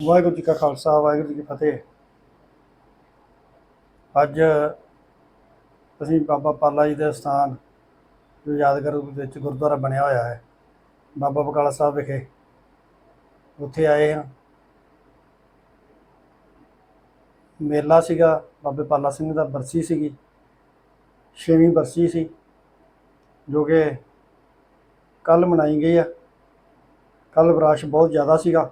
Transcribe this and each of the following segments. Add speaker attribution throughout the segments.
Speaker 1: ਵਾਹਿਗੁਰੂ ਜੀ ਕਾ ਖਾਲਸਾ, ਵਾਹਿਗੁਰੂ ਜੀ ਕੀ ਫਤਿਹ। ਅੱਜ ਅਸੀਂ ਬਾਬਾ ਪਾਲਾ ਜੀ ਦੇ ਸਥਾਨ ਜੋ ਯਾਦਗਾਰ ਰੂਪ ਵਿੱਚ ਗੁਰਦੁਆਰਾ ਬਣਿਆ ਹੋਇਆ ਹੈ, ਬਾਬਾ ਬਕਾਲਾ ਸਾਹਿਬ ਵਿਖੇ। ਉੱਥੇ ਆਏ ਹਾਂ। ਮੇਲਾ ਸੀਗਾ, ਬਾਬੇ ਪਾਲਾ ਸਿੰਘ ਦਾ ਬਰਸੀ ਸੀਗੀ, ਛੇਵੀਂ ਬਰਸੀ ਸੀ, ਜੋ ਕਿ ਕੱਲ ਮਨਾਈ ਗਈ ਆ। ਕੱਲ ਰਸ਼ ਬਹੁਤ ਜ਼ਿਆਦਾ ਸੀਗਾ।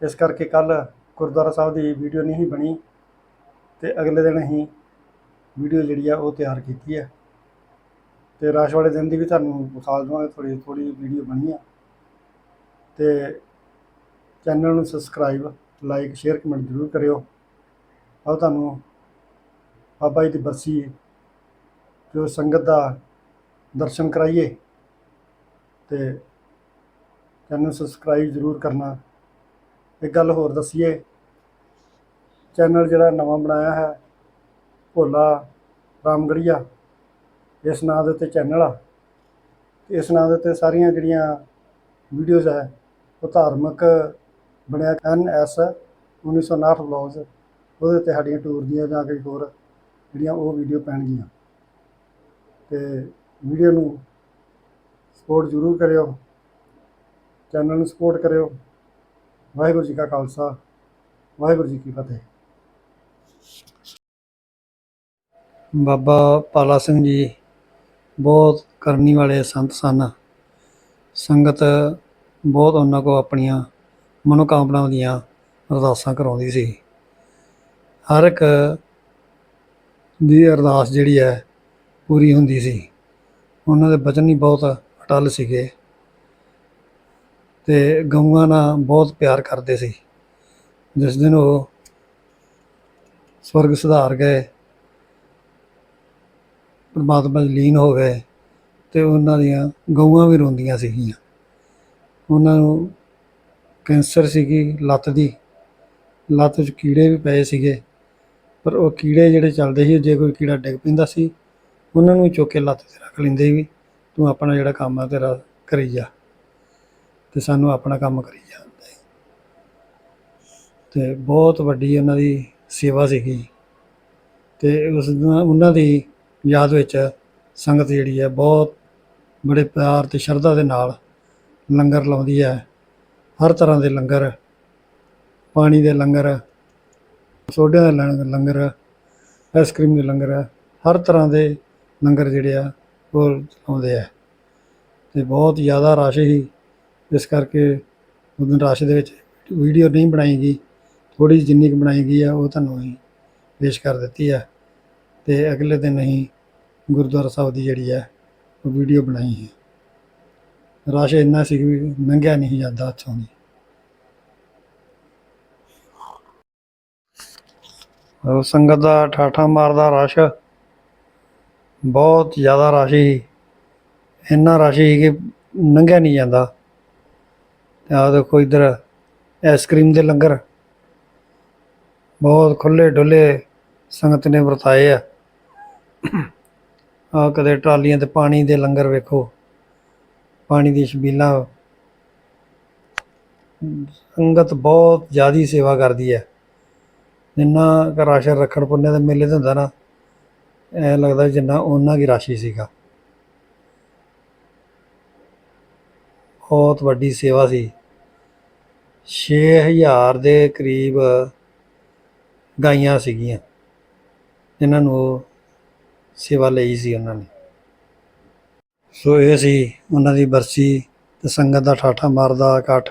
Speaker 1: ਇਸ ਕਰਕੇ ਕੱਲ ਗੁਰਦੁਆਰਾ ਸਾਹਿਬ ਦੀ ਵੀਡੀਓ ਨਹੀਂ ਬਣੀ ਤੇ ਅਗਲੇ ਦਿਨ ਅਸੀਂ ਵੀਡੀਓ ਜਿਹੜੀ ਆ ਉਹ ਤਿਆਰ ਕੀਤੀ ਹੈ ਤੇ ਰਸ਼ ਵਾਲੇ ਦਿਨ ਦੀ ਵੀ ਤੁਹਾਨੂੰ ਵਿਖਾ ਦਵਾਂਗੇ ਥੋੜੀ ਥੋੜੀ ਵੀਡੀਓ ਬਣੀ ਆ। ਤੇ ਚੈਨਲ ਨੂੰ ਸਬਸਕ੍ਰਾਈਬ ਲਾਈਕ ਸ਼ੇਅਰ ਕਮੈਂਟ ਜ਼ਰੂਰ ਕਰਿਓ। ਆਓ ਤੁਹਾਨੂੰ ਬਾਬਾ ਜੀ ਦੀ ਬਰਸੀ, ਜੋ ਸੰਗਤ ਦਾ ਦਰਸ਼ਨ ਕਰਾਈਏ ਤੇ ਚੈਨਲ ਨੂੰ ਸਬਸਕ੍ਰਾਈਬ ਜ਼ਰੂਰ ਕਰਨਾ। ਇੱਕ ਗੱਲ ਹੋਰ ਦੱਸੀਏ। ਚੈਨਲ ਜਿਹੜਾ ਨਵਾਂ ਬਣਾਇਆ ਹੈ, ਭੋਲਾ ਰਾਮਗੜੀਆ, ਇਸ ਨਾਂ ਦੇ ਉੱਤੇ ਚੈਨਲ ਆ। ਤੇ ਇਸ ਨਾਂ ਦੇ ਉੱਤੇ ਸਾਰੀਆਂ ਜਿਹੜੀਆਂ ਵੀਡੀਓਜ਼ ਹੈ, ਉਹ ਧਾਰਮਿਕ ਬਣਿਆ ਐਨ ਐਸ 1959 ਵਲੌਗਸ, ਉਹਦੇ ਉੱਤੇ ਸਾਡੀਆਂ ਟੂਰ ਦੀਆਂ ਜਾਂ ਕੋਈ ਹੋਰ ਜਿਹੜੀਆਂ ਉਹ ਵੀਡੀਓ ਪੈਣਗੀਆਂ। ਤੇ ਵੀਡੀਓ ਨੂੰ ਸਪੋਰਟ ਜ਼ਰੂਰ ਕਰਿਓ, ਚੈਨਲ ਨੂੰ ਸਪੋਰਟ ਕਰਿਓ। ਵਾਹਿਗੁਰੂ ਜੀ ਕਾ ਖਾਲਸਾ, ਵਾਹਿਗੁਰੂ ਜੀ ਕੀ ਫਤਿਹ। ਬਾਬਾ ਪਾਲਾ ਸਿੰਘ ਜੀ ਬਹੁਤ ਕਰਨੀ ਵਾਲੇ ਸੰਤ ਸਨ। ਸੰਗਤ ਬਹੁਤ ਉਹਨਾਂ ਕੋ ਆਪਣੀਆਂ ਮਨੋਕਾਮਨਾਵਾਂ ਦੀਆਂ ਅਰਦਾਸਾਂ ਕਰਾਉਂਦੀ ਸੀ। ਹਰ ਇੱਕ ਦੀ ਅਰਦਾਸ ਜਿਹੜੀ ਹੈ ਪੂਰੀ ਹੁੰਦੀ ਸੀ। ਉਹਨਾਂ ਦੇ ਬਚਨ ਹੀ ਬਹੁਤ ਅਟਲ ਸੀਗੇ। ਤੇ ਗਊਆਂ ਨਾਲ ਬਹੁਤ ਪਿਆਰ ਕਰਦੇ ਸੀ। ਜਿਸ ਦਿਨ ਉਹ ਸਵਰਗ ਸੁਧਾਰ ਗਏ, ਪਰਮਾਤਮਾ 'ਚ ਲੀਨ ਹੋ ਗਏ ਤੇ ਉਹਨਾਂ ਦੀਆਂ ਗਊਆਂ ਵੀ ਰੋਂਦੀਆਂ ਸੀਗੀਆਂ। ਉਹਨਾਂ ਨੂੰ ਕੈਂਸਰ ਸੀਗੀ ਲੱਤ ਦੀ, ਲੱਤ 'ਚ ਕੀੜੇ ਵੀ ਪਏ ਸੀਗੇ। ਪਰ ਉਹ ਕੀੜੇ ਜਿਹੜੇ ਚੱਲਦੇ ਸੀ, ਜੇ ਕੋਈ ਕੀੜਾ ਡਿੱਗ ਪੈਂਦਾ ਸੀ, ਉਹਨਾਂ ਨੂੰ ਚੁੱਕ ਕੇ ਲੱਤ 'ਤੇ ਰੱਖ ਲੈਂਦੇ ਵੀ ਤੂੰ ਆਪਣਾ ਜਿਹੜਾ ਕੰਮ ਆ ਤੇਰਾ ਕਰੀ ਜਾ। ਤੇ ਸਾਨੂੰ ਆਪਣਾ ਕੰਮ ਕਰੀ ਜਾਂਦੇ। ਤੇ ਬਹੁਤ ਵੱਡੀ ਉਹਨਾਂ ਦੀ ਸੇਵਾ ਸੀਗੀ। ਤੇ ਉਸ ਉਹਨਾਂ ਦੀ ਯਾਦ ਵਿੱਚ ਸੰਗਤ ਜਿਹੜੀ ਹੈ ਬਹੁਤ ਬੜੇ ਪਿਆਰ ਤੇ ਸ਼ਰਧਾ ਦੇ ਨਾਲ ਲੰਗਰ ਲਾਉਂਦੀ ਹੈ। ਹਰ ਤਰ੍ਹਾਂ ਦੇ ਲੰਗਰ, ਪਾਣੀ ਦੇ ਲੰਗਰ ਸੋਡਿਆਂ ਦੇ ਲੰਗ- ਲੰਗਰ ਆਈਸਕ੍ਰੀਮ ਦੇ ਲੰਗਰ, ਹਰ ਤਰ੍ਹਾਂ ਦੇ ਲੰਗਰ ਜਿਹੜੇ ਆ ਉਹ ਲਾਉਂਦੇ ਆ। ਤੇ ਬਹੁਤ ਜ਼ਿਆਦਾ ਰਸ਼ ਹੀ ਇਸ ਕਰਕੇ ਉਦੋਂ ਰਸ਼ ਦੇ ਵਿੱਚ ਵੀਡੀਓ ਨਹੀਂ ਬਣਾਈ ਗਈ। ਥੋੜੀ ਜਿੰਨੀ ਕੁ ਬਣਾਈ ਗਈ ਆ, ਉਹ ਤੁਹਾਨੂੰ ਅਸੀਂ ਪੇਸ਼ ਕਰ ਦਿੱਤੀ ਹੈ ਤੇ ਅਗਲੇ ਦਿਨ ਅਸੀਂ ਗੁਰਦੁਆਰਾ ਸਾਹਿਬ ਦੀ ਜਿਹੜੀ ਹੈ ਉਹ ਵੀਡੀਓ ਬਣਾਈ ਹੈ। ਰਸ਼ ਇੰਨਾ ਸੀ ਕਿ ਲੰਘਿਆ ਨਹੀਂ ਜਾਂਦਾ ਹੱਥੋਂ ਦੀ ਉਹ ਸੰਗਤ ਦਾ ਠਾਠਾ ਮਾਰਦਾ ਰਸ਼। ਬਹੁਤ ਜ਼ਿਆਦਾ ਰਸ਼ ਸੀ। ਇੰਨਾ ਰਸ਼ ਸੀ ਕਿ ਲੰਘਿਆ ਨਹੀਂ ਜਾਂਦਾ। ਆਹ ਦੇਖੋ ਇੱਧਰ ਆਈਸਕ੍ਰੀਮ ਦੇ ਲੰਗਰ। ਬਹੁਤ ਖੁੱਲੇ ਡੁੱਲੇ ਸੰਗਤ ਨੇ ਵਰਤਾਏ ਆ। ਆ ਕਦੇ ਟਰਾਲੀਆਂ ਤੇ ਪਾਣੀ ਦੇ ਲੰਗਰ ਵੇਖੋ। ਪਾਣੀ ਦੀ ਛਬੀਲਾਂ। ਸੰਗਤ ਬਹੁਤ ਜ਼ਿਆਦੀ ਸੇਵਾ ਕਰਦੀ ਹੈ ਜਿੰਨਾ ਕੁ ਰਾਸ਼ਨ ਰੱਖਣ ਪੁੰਨੇ ਦੇ ਮੇਲੇ ਤੇ ਹੁੰਦਾ ਨਾ, ਐ ਲੱਗਦਾ ਜਿੰਨਾ ਉਹਨਾਂ ਕੀ ਰਾਸ਼ੀ ਸੀਗਾ। ਬਹੁਤ ਵੱਡੀ ਸੇਵਾ ਸੀ। 6000 ਦੇ ਕਰੀਬ ਗਾਈਆਂ ਸੀਗੀਆਂ, ਜਿਨ੍ਹਾਂ ਨੂੰ ਉਹ ਸੇਵਾ ਲਈ ਸੀ ਉਹਨਾਂ ਨੇ। ਸੋ ਇਹ ਸੀ ਉਹਨਾਂ ਦੀ ਬਰਸੀ ਤੇ ਸੰਗਤ ਦਾ ਠਾਠਾ ਮਾਰਦਾ ਇਕੱਠ।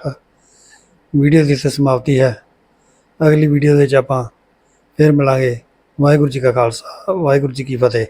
Speaker 1: ਵੀਡੀਓ ਦੀ ਇੱਥੇ ਸਮਾਪਤੀ ਹੈ। ਅਗਲੀ ਵੀਡੀਓ ਦੇ ਵਿੱਚ ਆਪਾਂ ਫਿਰ ਮਿਲਾਂਗੇ। ਵਾਹਿਗੁਰੂ ਜੀ ਕਾ ਖਾਲਸਾ, ਵਾਹਿਗੁਰੂ ਜੀ ਕੀ ਫਤਿਹ।